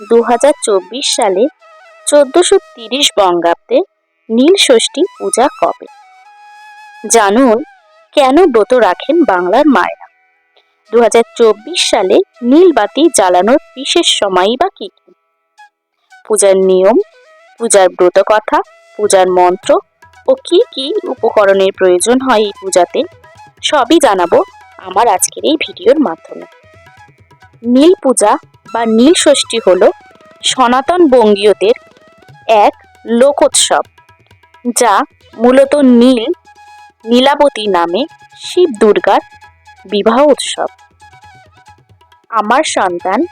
দু হাজার চব্বিশ সালে চোদ্দশো তিরিশ বঙ্গাব্দে নীল ষষ্ঠী পূজা কবে? জানুন, কেন ব্রত রাখেন বাংলার মায়েরা? দু হাজার চব্বিশ সালে নীলবাতি জ্বালানোর বিশেষ সময়ই বা কি কি? পূজার নিয়ম, পূজার ব্রত কথা, পূজার মন্ত্র ও কি কি উপকরণের প্রয়োজন হয় এই পূজাতে সবই জানাব আমার আজকের এই ভিডিওর মাধ্যমে। নীল পূজা বা নীল ষষ্ঠী হল সনাতন বঙ্গীয়দের এক লোকোৎসব, যা মূলত নীল, নীলাবতী নামে শিব দুর্গার বিবাহ উৎসব। আমার সন্তান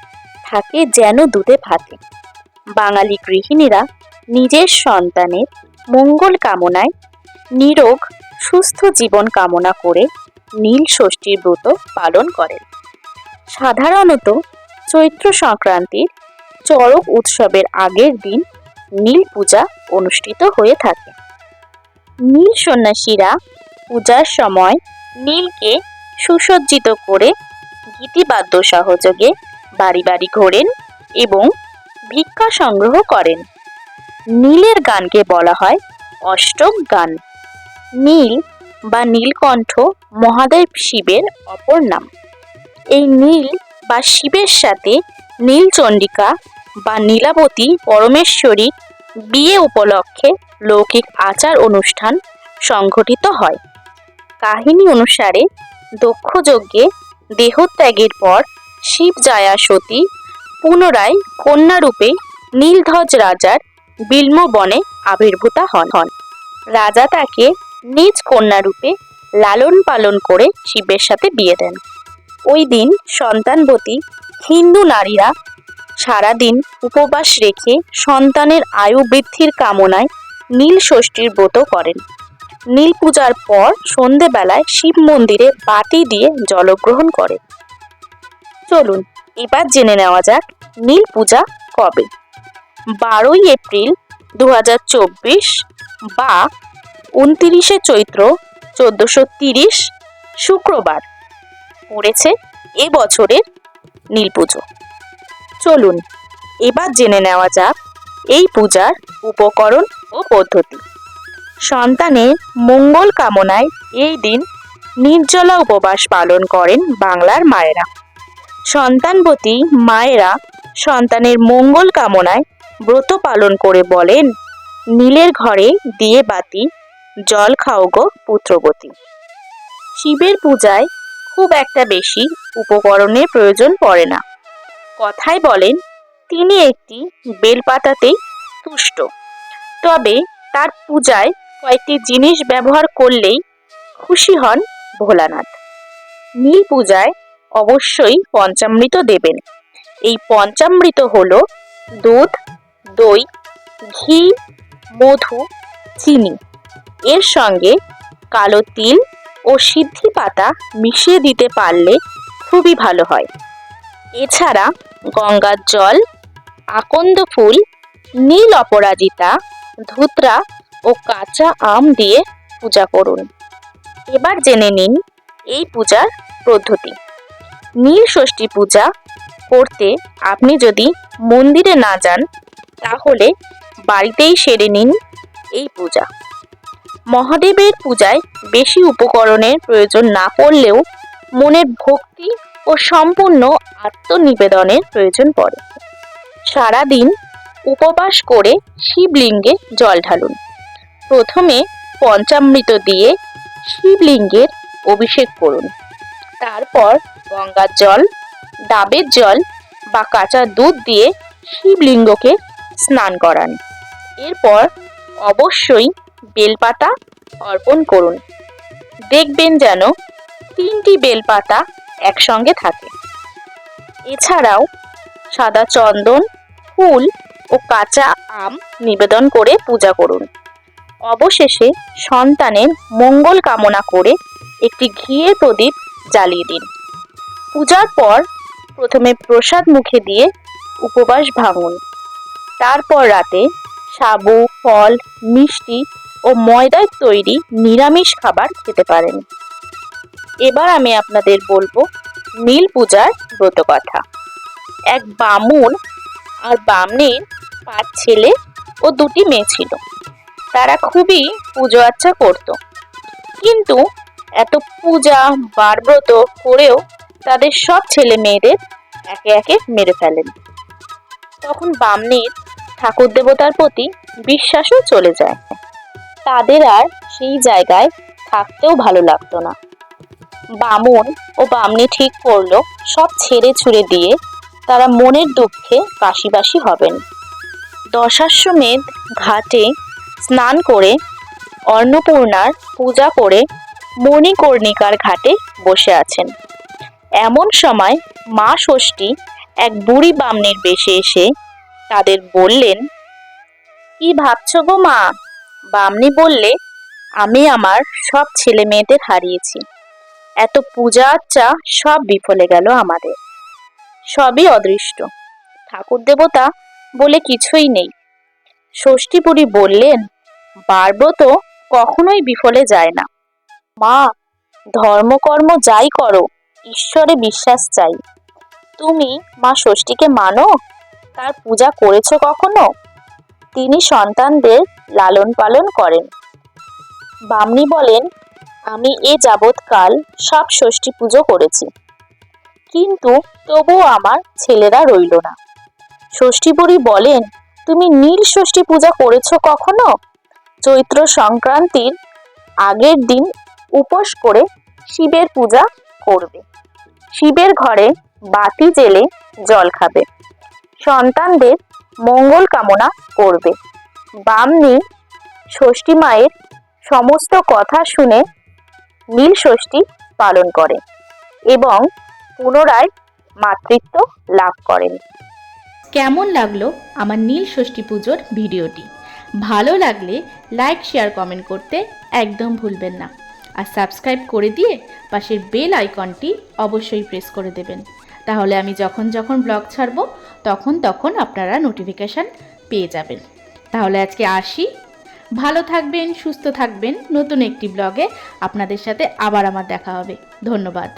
থাকে যেন দুধে ভাতে। বাঙালি গৃহিণীরা নিজের সন্তানের মঙ্গল কামনায় নিরোগ, সুস্থ জীবন কামনা করে নীল ষষ্ঠীর ব্রত পালন করেন। সাধারণত চৈত্র সংক্রান্তির চড়ক উৎসবের আগের দিন নীল পূজা অনুষ্ঠিত হয়ে থাকে। নীল সন্ন্যাসীরা পূজার সময় নীলকে সুসজ্জিত করে গীতিবাদ্য সহযোগে বাড়ি বাড়ি ঘোরেন এবং ভিক্ষা সংগ্রহ করেন। নীলের গানকে বলা হয় অষ্টম গান। নীল বা নীলকণ্ঠ মহাদেব শিবের অপর নাম। এই নীল বা শিবের সাথে নীলচণ্ডিকা বা নীলাবতী পরমেশ্বরী বিয়ে উপলক্ষে লৌকিক আচার অনুষ্ঠান সংঘটিত হয়। কাহিনী অনুসারে দক্ষযজ্ঞে দেহত্যাগের পর শিব জায়া সতী পুনরায় কন্যারূপে নীলধ্বজ রাজার বিল্ম বনে আবির্ভূতা হন হন। রাজা তাকে নিজ কন্যারূপে লালন পালন করে শিবের সাথে বিয়ে দেন। ওই দিন সন্তানবতী হিন্দু নারীরা সারাদিন উপবাস রেখে সন্তানের আয়ু বৃদ্ধির কামনায় নীল ষষ্ঠীর ব্রত করেন। নীল পূজার পর সন্ধেবেলায় শিব মন্দিরে বাতি দিয়ে জলগ্রহণ করে। চলুন, এবার জেনে নেওয়া যাক নীল পূজা কবে? বারোই এপ্রিল দু হাজার চব্বিশ বা উনতিরিশে চৈত্র চোদ্দশো তিরিশ, শুক্রবার। পড়েছে এ বছরের নীল পুজো। চলুন, এবার জেনে নেওয়া যাক এই পূজার উপকরণ ও পদ্ধতি। সন্তানের মঙ্গল কামনায় এই দিন নির্জলা উপবাস পালন করেন বাংলার মায়েরা। সন্তানবতী মায়েরা সন্তানের মঙ্গল কামনায় ব্রত পালন করে বলেন, নীলের ঘরে দিয়ে বাতি, জল খাও গো পুত্রবতী। শিবের পূজায় খুব একটা বেশি উপকরণের প্রয়োজন পড়ে না। কথায় বলেন, তিনি একটি বেলপাতাতেই তুষ্ট। তবে তার পূজায় কয়েকটি জিনিস ব্যবহার করলেই খুশি হন ভোলানাথ। নীল পূজায় অবশ্যই পঞ্চামৃত দেবেন। এই পঞ্চামৃত হল দুধ, দই, ঘি, মধু, চিনি। এর সঙ্গে কালো তিল ও সিদ্ধি পাতা মিশিয়ে দিতে পারলে খুবই ভালো হয়। এছাড়া গঙ্গার জল, আকন্দ ফুল, নীল অপরাজিতা, ধুতরা ও কাঁচা আম দিয়ে পূজা করুন। এবার জেনে নিন এই পূজার পদ্ধতি। নীল ষষ্ঠী পূজা করতে আপনি যদি মন্দিরে না যান, তাহলে বাড়িতেই সেরে নিন এই পূজা। মহাদেবের পূজায় বেশি উপকরণের প্রয়োজন না পড়লেও মনের ভক্তি ও সম্পূর্ণ আত্মনিবেদনের প্রয়োজন পড়ে। সারাদিন উপবাস করে শিবলিঙ্গে জল ঢালুন। প্রথমে পঞ্চামৃত দিয়ে শিবলিঙ্গের অভিষেক করুন। তারপর গঙ্গার জল, ডাবের জল বা কাঁচা দুধ দিয়ে শিবলিঙ্গকে স্নান করান। এরপর অবশ্যই বেলপাতা অর্পণ করুন। দেখবেন যেন তিনটি বেলপাতা একসঙ্গে থাকে। এছাড়াও সাদা চন্দন, ফুল ও কাঁচা আম নিবেদন করে পূজা করুন। অবশেষে সন্তানের মঙ্গল কামনা করে একটি ঘিয়ের প্রদীপ জ্বালিয়ে দিন। পূজার পর প্রথমে প্রসাদ মুখে দিয়ে উপবাস ভাঙুন। তারপর রাতে সাবু, ফল, মিষ্টি ও ময়দার তৈরি নিরামিষ খাবার খেতে পারেন। এবার আমি আপনাদের বলব নীল পূজার ব্রত কথা। এক বামুন আর বামনির পাঁচ ছেলে ও দুটি মেয়ে ছিল। তারা খুবই পুজো আচ্চা করত। কিন্তু এত পূজা, বারব্রত করেও তাদের সব ছেলে মেয়েদের একে একে মেরে ফেলেন। তখন বামনির ঠাকুর দেবতার প্রতি বিশ্বাসও চলে যায়। তাদের আর সেই জায়গায় থাকতেও ভালো লাগতো না। বামুন ও বামনি ঠিক করল, সব ছেড়ে ছুড়ে দিয়ে তারা মনের দুঃখে কাশিবাসী হবেন। দশাশ্বমেধ ঘাটে স্নান করে অন্নপূর্ণার পূজা করে মণিকর্ণিকার ঘাটে বসে আছেন। এমন সময় মা ষষ্ঠী এক বুড়ি বামনের বেশে এসে তাদের বললেন, কি ভাবছ গো মা? বামনি বললে, আমি আমার সব ছেলে মেয়েদের হারিয়েছি। এত পূজা আচ্চা সব বিফলে গেল আমাদের। সবই অদৃষ্ট। ঠাকুর দেবতা বলে কিছুই নেই। ষষ্ঠী বুড়ি বললেন বারব্রত কখনোই বিফলে যায় না। মা, ধর্মকর্ম যাই করো, ঈশ্বরে বিশ্বাস চাই। তুমি মা ষষ্ঠীকে মানো? তার পূজা করেছ কখনো? তিনি সন্তানদের লালন পালন করেন। বামনি বলেন, আমি এ যাবৎকাল সব ষষ্ঠী পুজো করেছি। কিন্তু তবুও আমার ছেলেরা রইল না। ষষ্ঠী বুড়ি বলেন, তুমি নীল ষষ্ঠী পূজা করেছ কখনো? চৈত্র সংক্রান্তির আগের দিন উপোস করে শিবের পূজা করবে। শিবের ঘরে বাতি জেলে জল খাবে। সন্তানদের মঙ্গল কামনা করবে। বামনি ষষ্ঠী মায়ের সমস্ত কথা শুনে নীল ষষ্ঠী পালন করে এবং পুনরায় মাতৃত্ব লাভ করেন। কেমন লাগল আমার নীল ষষ্ঠী পুজোর ভিডিওটি? ভালো লাগলে লাইক, শেয়ার, কমেন্ট করতে একদম ভুলবেন না। আর সাবস্ক্রাইব করে দিয়ে পাশের বেল আইকনটি অবশ্যই প্রেস করে দেবেন। তাহলে আমি যখন যখন ব্লগ ছাড়বো, তখন তখন আপনারা নোটিফিকেশান পেয়ে যাবেন। তাহলে আজকে আসি। ভালো থাকবেন, সুস্থ থাকবেন। নতুন একটি ব্লগে আপনাদের সাথে আবার আমার দেখা হবে। ধন্যবাদ।